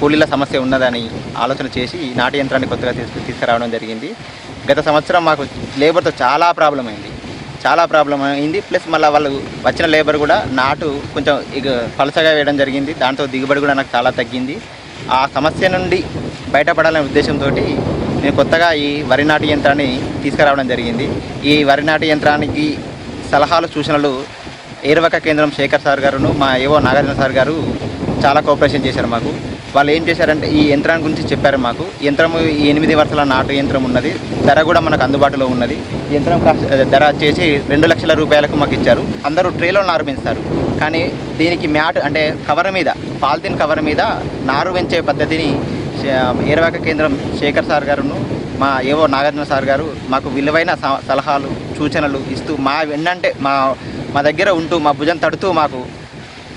కూలీల సమస్య ఉన్నదని ఆలోచన చేసి నాటి నాటు యంత్రాన్ని కొత్తగా తీసుకు తీసుకురావడం జరిగింది. గత సంవత్సరం మాకు లేబర్తో చాలా ప్రాబ్లం అయింది. చాలా ప్రాబ్లం అయింది. ప్లస్ మళ్ళీ వాళ్ళు వచ్చిన లేబర్ కూడా నాటు కొంచెం ఇక పలసగా వేయడం జరిగింది. దాంతో దిగుబడి కూడా నాకు చాలా తగ్గింది. ఆ సమస్య నుండి బయటపడాలనే ఉద్దేశంతో నేను కొత్తగా ఈ వరి నాటు యంత్రాన్ని తీసుకురావడం జరిగింది. ఈ వరి నాటు యంత్రానికి సలహాలు సూచనలు ఏర్వక కేంద్రం శేఖర్ సార్ గారును మా ఏవో నాగార్జున సార్ గారు చాలా కోఆపరేషన్ చేశారు మాకు. వాళ్ళు ఏం చేశారంటే ఈ యంత్రాన్ని గురించి చెప్పారు మాకు. యంత్రము ఈ ఎనిమిది వరుసల నాటు యంత్రం ఉన్నది. ధర కూడా మనకు అందుబాటులో ఉన్నది. యంత్రం ధర వచ్చేసి రెండు లక్షల రూపాయలకు మాకు ఇచ్చారు. అందరూ ట్రేలో నారు పెంచుతారు. కానీ దీనికి మ్యాట్ అంటే కవర్ మీద పాలిథిన్ కవర్ మీద నారు పెంచే పద్ధతిని ఏరవాక కేంద్రం శేఖర్ సార్ గారును మా ఏవో నాగార్జున సార్ గారు మాకు విలువైన స- సలహాలు సూచనలు ఇస్తూ మా వెన్నంటే మా మా దగ్గర ఉంటూ మా భుజం తడుతూ మాకు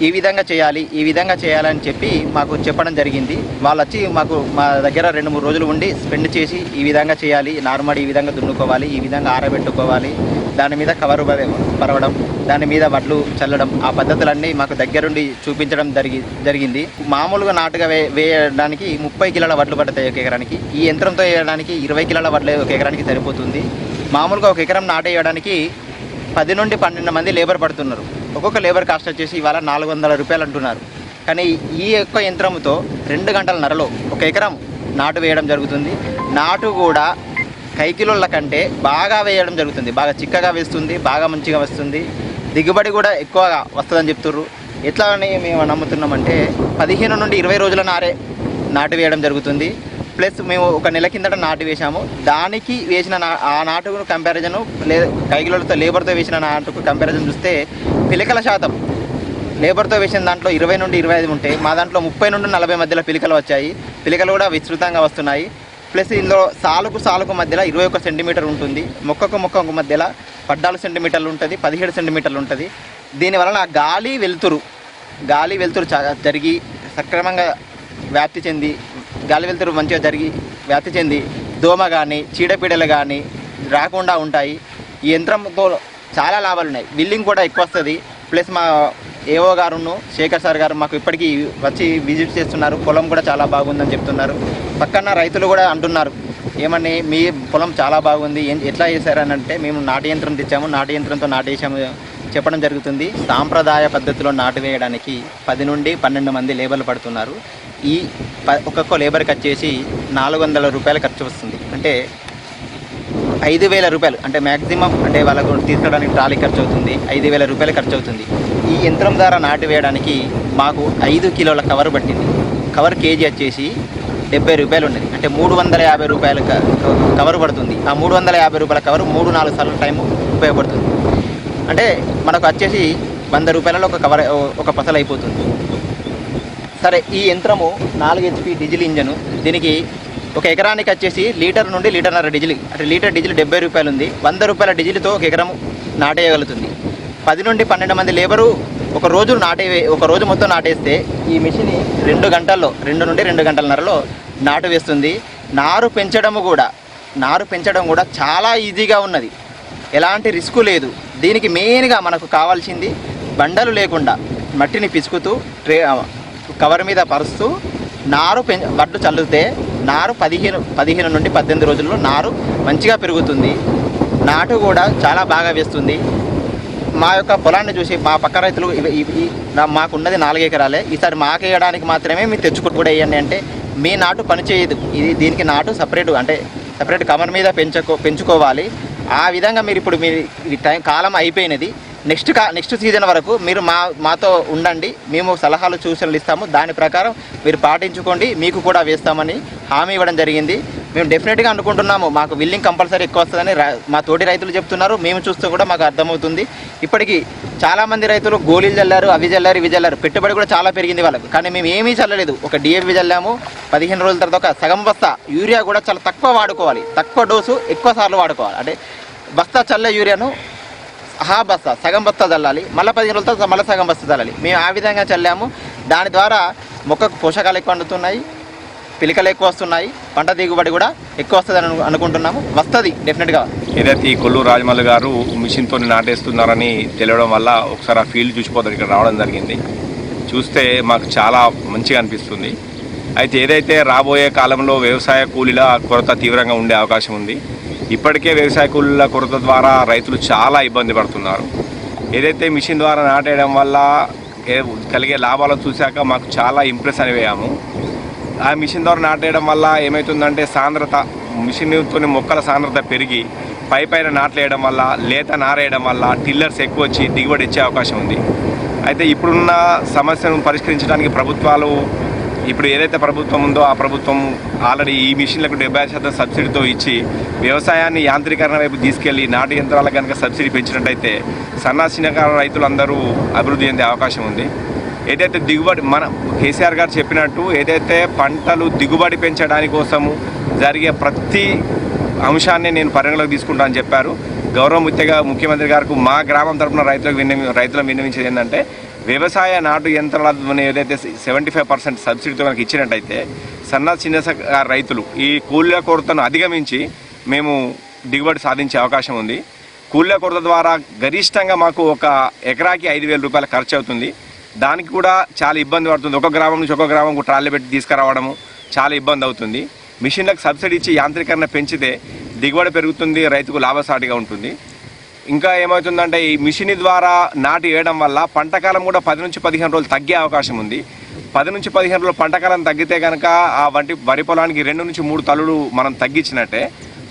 ఈ విధంగా చేయాలి ఈ విధంగా చేయాలని చెప్పి మాకు చెప్పడం జరిగింది. వాళ్ళు వచ్చి మాకు మా దగ్గర రెండు మూడు రోజులు ఉండి స్పెండ్ చేసి ఈ విధంగా చేయాలి నార్మల్ ఈ విధంగా దున్నుకోవాలి ఈ విధంగా ఆరబెట్టుకోవాలి. దాని మీద కవరు పరవడం దాని మీద వడ్లు చల్లడం ఆ పద్ధతులన్నీ మాకు దగ్గరుండి చూపించడం జరిగి జరిగింది. మామూలుగా నాటుగా వే వేయడానికి ముప్పై కిలోల వడ్లు పడతాయి ఒక ఎకరానికి. ఈ యంత్రంతో వేయడానికి ఇరవై కిలోల వడ్లు ఒక ఎకరానికి సరిపోతుంది. మామూలుగా ఒక ఎకరం నాటేయడానికి పది నుండి పన్నెండు మంది లేబర్ పడుతున్నారు. ఒక్కొక్క లేబర్ కాస్ట్ వచ్చేసి ఇవాళ నాలుగు వందల రూపాయలు అంటున్నారు. కానీ ఈ యొక్క యంత్రంతో రెండు గంటల నరలో ఒక ఎకరం నాటు వేయడం జరుగుతుంది. నాటు కూడా కైకిలోళ్ళ కంటే బాగా వేయడం జరుగుతుంది. బాగా చిక్కగా వేస్తుంది బాగా మంచిగా వస్తుంది. దిగుబడి కూడా ఎక్కువగా వస్తుందని చెప్తుర్రు. ఎట్లా అని మేము నమ్ముతున్నామంటే పదిహేను నుండి ఇరవై రోజుల నారే నాటు వేయడం జరుగుతుంది. ప్లస్ మేము ఒక నెల కిందట నాటు వేసాము దానికి వేసిన ఆ నాటుకు కంపారిజను లే కైకిలోలతో లేబర్తో వేసిన నాటుకు కంపారిజన్ చూస్తే పిలకల శాతం. లేబర్తో వేసిన దాంట్లో ఇరవై నుండి ఇరవై ఐదు ఉంటాయి మా దాంట్లో ముప్పై నుండి నలభై మధ్యలో పిలికలు వచ్చాయి. పిలికలు కూడా విస్తృతంగా వస్తున్నాయి. ప్లస్ ఇందులో సాలుకు సాలుకు మధ్యలో ఇరవై ఒక సెంటీమీటర్ ఉంటుంది. మొక్కకు మొక్కకు మధ్యలో పద్నాలుగు సెంటీమీటర్లు ఉంటుంది పదిహేడు సెంటీమీటర్లు ఉంటుంది. దీనివలన గాలి వెలుతురు గాలి వెలుతురు చ- జరిగి సక్రమంగా వ్యాప్తి చెంది గాలి వెలుతురు మంచిగా జరిగి వ్యాప్తి చెంది దోమ కానీ చీడపీడలు కానీ రాకుండా ఉంటాయి. ఈ యంత్రంతో చాలా లాభాలు ఉన్నాయి. బిల్లింగ్ కూడా ఎక్కువ వస్తుంది. ప్లస్ మా ఏఓ గారును శేఖర్ సార్ గారు మాకు ఇప్పటికీ వచ్చి విజిట్ చేస్తున్నారు. పొలం కూడా చాలా బాగుందని చెప్తున్నారు. పక్కన రైతులు కూడా అంటున్నారు. ఏమని మీ పొలం చాలా బాగుంది. ఎట్లా చేశారని అంటే మేము నాటు యంత్రం తెచ్చాము. నాటు యంత్రంతో నాటేసాము చెప్పడం జరుగుతుంది. సాంప్రదాయ పద్ధతిలో నాటు వేయడానికి పది నుండి పన్నెండు మంది లేబర్లు పడుతున్నారు. ఈ ప ఒక్కొక్క లేబర్కి వచ్చేసి నాలుగు వందల రూపాయలు ఖర్చు వస్తుంది. అంటే ఐదు వేల రూపాయలు. అంటే మ్యాక్సిమం అంటే వాళ్ళకు తీసుకోవడానికి ట్రాలీ ఖర్చు అవుతుంది. ఐదు వేల రూపాయలు ఖర్చు అవుతుంది. ఈ యంత్రం ద్వారా నాటు వేయడానికి మాకు ఐదు కిలోల కవర్ పట్టింది. కవర్ కేజీ వచ్చేసి డెబ్బై రూపాయలు ఉన్నది. అంటే మూడు వందల యాభై రూపాయల కవర్ పడుతుంది. ఆ మూడు వందల యాభై రూపాయల కవర్ మూడు నాలుగు సార్లు టైం ఉపయోగపడుతుంది. అంటే మనకు వచ్చేసి వంద రూపాయలలో ఒక కవర్ ఒక పసలు అయిపోతుంది. సరే ఈ యంత్రము నాలుగు హెచ్పి డీజిల్ ఇంజను. దీనికి ఒక ఎకరానికి వచ్చేసి లీటర్ నుండి లీటర్న్నర డీజిల్ అంటే లీటర్ డీజిల్ డెబ్బై రూపాయలు ఉంది వంద రూపాయల డీజిల్తో ఒక ఎకరం నాటేయగలుగుతుంది. పది నుండి పన్నెండు మంది లేబరు ఒక రోజు నాటే ఒక రోజు మొత్తం నాటేస్తే ఈ మిషన్ రెండు గంటల్లో రెండు నుండి రెండు గంటలన్నరలో నాటు వేస్తుంది. నారు పెంచడము కూడా నారు పెంచడం కూడా చాలా ఈజీగా ఉన్నది. ఎలాంటి రిస్క్ లేదు. దీనికి మెయిన్గా మనకు కావాల్సింది బండలు లేకుండా మట్టిని పిసుకుతూ ట్రే కవర్ మీద పరుస్తూ నారు పెం వడ్లు చల్లితే నారు పదిహేను పదిహేను నుండి పద్దెనిమిది రోజుల్లో నారు మంచిగా పెరుగుతుంది. నాటు కూడా చాలా బాగా వేస్తుంది. మా యొక్క పొలాన్ని చూసి మా పక్క రైతులు మాకున్నది నాలుగు ఎకరాలే. ఈసారి మాకేయడానికి మాత్రమే మీరు తెచ్చుకుంటూ కూడా వేయండి అంటే మీ నాటు పని చేయదు. ఇది దీనికి నాటు సపరేట్ అంటే సపరేట్ కమర్ మీద పెంచుకో పెంచుకోవాలి. ఆ విధంగా మీరు ఇప్పుడు మీ ఈ టైం కాలం అయిపోయినది. నెక్స్ట్ కా నెక్స్ట్ సీజన్ వరకు మీరు మా మాతో ఉండండి. మేము సలహాలు సూచనలు ఇస్తాము. దాని ప్రకారం మీరు పాటించుకోండి. మీకు కూడా వేస్తామని హామీ ఇవ్వడం జరిగింది. మేము డెఫినెట్గా అనుకుంటున్నాము. మాకు విల్లింగ్ కంపల్సరీ ఎక్కువ వస్తుందని మా తోటి రైతులు చెప్తున్నారు. మేము చూస్తూ కూడా మాకు అర్థమవుతుంది. ఇప్పటికీ చాలామంది రైతులు గోళీలు చల్లారు అవి చల్లారు ఇవి చల్లారు. పెట్టుబడి కూడా చాలా పెరిగింది వాళ్ళకు. కానీ మేము ఏమీ చల్లలేదు. ఒక డిఏపి చల్లాము. పదిహేను రోజుల తర్వాత ఒక సగం బస్తా యూరియా కూడా చాలా తక్కువ వాడుకోవాలి. తక్కువ డోసు ఎక్కువ సార్లు వాడుకోవాలి. అంటే బస్తా చల్లే యూరియాను హా బస్తా సగం బస్తా చల్లాలి మళ్ళీ పదిహేను రోజుల తర్వాత మళ్ళీ సగం బస్తా చల్లాలి మేము ఆ విధంగా చల్లాము. దాని ద్వారా మొక్కకు పోషకాలు ఎక్కువ అందుతున్నాయి పిలికలు ఎక్కువ వస్తున్నాయి పంట దిగుబడి కూడా ఎక్కువ వస్తుంది అని అనుకుంటున్నాము. వస్తుంది డెఫినెట్గా ఏదైతే ఈ కొల్లు రాజమల్లి గారు మిషన్తో నాటేస్తున్నారని తెలియడం వల్ల ఒకసారి ఆ ఫీల్డ్ చూసిపోతారు ఇక్కడ రావడం జరిగింది. చూస్తే మాకు చాలా మంచిగా అనిపిస్తుంది. అయితే ఏదైతే రాబోయే కాలంలో వ్యవసాయ కూలీల కొరత తీవ్రంగా ఉండే అవకాశం ఉంది ఇప్పటికే వ్యవసాయ కూలీల కొరత ద్వారా రైతులు చాలా ఇబ్బంది పడుతున్నారు. ఏదైతే మిషన్ ద్వారా నాటేయడం వల్ల కలిగే లాభాలను చూశాక మాకు చాలా ఇంప్రెస్ అనిపోయాము. ఆ మిషన్ ద్వారా నాటేయడం వల్ల ఏమవుతుందంటే సాంద్రత మిషన్తో మొక్కల సాంద్రత పెరిగి పై పైన నాట్లేయడం వల్ల లేత నారేయడం వల్ల టిల్లర్స్ ఎక్కువ వచ్చి దిగుబడి ఇచ్చే అవకాశం ఉంది. అయితే ఇప్పుడున్న సమస్యను పరిష్కరించడానికి ప్రభుత్వాలు ఇప్పుడు ఏదైతే ప్రభుత్వం ఉందో ఆ ప్రభుత్వం ఆల్రెడీ ఈ మిషన్లకు డెబ్బై శాతం సబ్సిడీతో ఇచ్చి వ్యవసాయాన్ని యాంత్రీకరణ వైపు తీసుకెళ్ళి నాటు యంత్రాలకు కనుక సబ్సిడీ పెంచినట్టయితే సన్నా చిన్నకారు రైతులందరూ అభివృద్ధి చెందే అవకాశం ఉంది. ఏదైతే దిగుబడి మన కేసీఆర్ గారు చెప్పినట్టు ఏదైతే పంటలు దిగుబడి పెంచడానికి కోసము జరిగే ప్రతి అంశాన్ని నేను పరిగణలోకి తీసుకుంటానని చెప్పారు. గౌరవ ముఖ్యగా ముఖ్యమంత్రి గారికి మా గ్రామం తరపున రైతులకు విన్నవి రైతులను విన్నవించేది ఏంటంటే వ్యవసాయ నాటు యంత్రాల ఏదైతే సెవెంటీ ఫైవ్ పర్సెంట్ సబ్సిడీతో మనకి ఇచ్చినట్టయితే సన్న చిన్న రైతులు ఈ కూలీల కొరతను అధిగమించి మేము దిగుబడి సాధించే అవకాశం ఉంది. కూలీల కొరత ద్వారా గరిష్టంగా మాకు ఒక ఎకరాకి ఐదు వేల రూపాయల ఖర్చు అవుతుంది. దానికి కూడా చాలా ఇబ్బంది పడుతుంది. ఒక గ్రామం నుంచి ఒక గ్రామం ట్రాలీ పెట్టి తీసుకురావడము చాలా ఇబ్బంది అవుతుంది. మిషన్లకు సబ్సిడీ ఇచ్చి యాంత్రీకరణ పెంచితే దిగుబడి పెరుగుతుంది రైతుకు లాభసాటిగా ఉంటుంది. ఇంకా ఏమవుతుందంటే ఈ మిషన్ ద్వారా నాటు వేయడం వల్ల పంటకాలం కూడా పది నుంచి పదిహేను రోజులు తగ్గే అవకాశం ఉంది. పది నుంచి పదిహేను రోజులు పంటకాలం తగ్గితే కనుక ఆ వంటి వరి పొలానికి రెండు నుంచి మూడు తలుడు మనం తగ్గించినట్టే.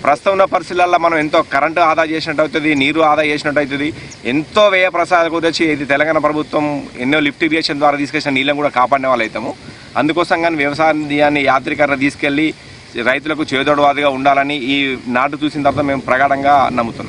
ప్రస్తుతం ఉన్న పరిస్థితులలో మనం ఎంతో కరెంటు ఆదా చేసినట్టు అవుతుంది నీరు ఆదా చేసినట్టు అవుతుంది. ఎంతో వ్యయ ప్రసాదకు తెచ్చి ఇది తెలంగాణ ప్రభుత్వం ఎన్నో లిఫ్ట్ ఇరిగేషన్ ద్వారా తీసుకొచ్చిన నీళ్ళని కూడా కాపాడిన వాళ్ళు అవుతాము. అందుకోసం కానీ వ్యవసాయాన్ని యాత్రికరణ తీసుకెళ్ళి రైతులకు చేదోడవాదిగా ఉండాలని ఈ నాటు చూసిన తర్వాత మేము ప్రగాఢంగా నమ్ముతున్నాం.